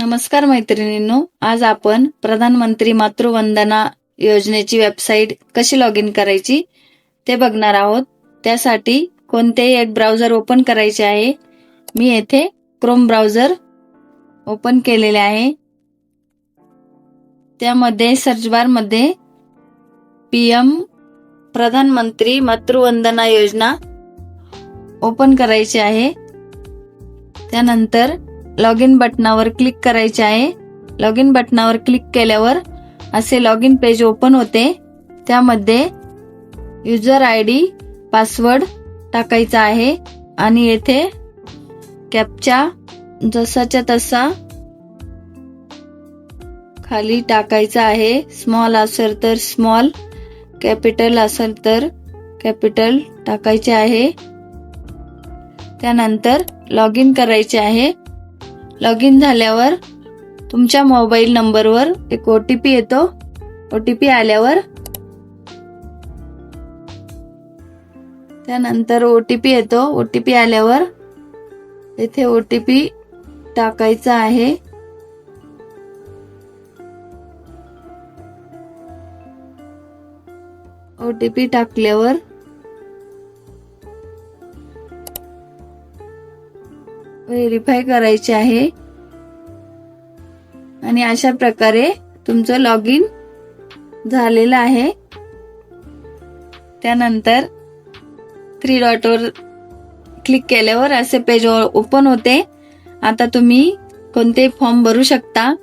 नमस्कार मैत्रिणींनो आज आपण प्रधानमंत्री मातृवंदना योजनेची वेबसाईट कशी लॉग इन करायची ते बघणार आहोत. त्यासाठी कोणतेही एक ब्राउझर ओपन करायचे आहे. मी येथे क्रोम ब्राउझर ओपन केलेले आहे. त्यामध्ये सर्चबारमध्ये पी मध्ये पीएम प्रधानमंत्री मातृवंदना योजना ओपन करायची आहे. त्यानंतर लॉग इन बटनावर क्लिक करायचे आहे. लॉग इन बटनावर क्लिक केल्यावर असे लॉग इन पेज ओपन होते. त्यामध्ये युजर आय डी पासवर्ड टाकायचा आहे आणि येथे कॅपचा जसाच्या तसा खाली टाकायचा आहे. स्मॉल असेल तर स्मॉल कॅपिटल असेल तर कॅपिटल टाकायचे आहे. त्यानंतर लॉग इन करायचे आहे. लॉग इन झाल्यावर तुमच्या मोबाईल नंबरवर एक ओ टी पी येतो. ओ टी पी आल्यावर त्यानंतर ओ टी पी येतो. ओ टी पी आल्यावर येथे ओ टी पी टाकायचा आहे. ओ टी पी टाकल्यावर व्हेरीफाय करायचे आहे. आणि अशा प्रकारे तुमचं लॉग इन झालेलं आहे. त्यानंतर थ्री डॉटवर क्लिक केल्यावर असे पेज ओपन होते. आता तुम्ही कोणते फॉर्म भरू शकता.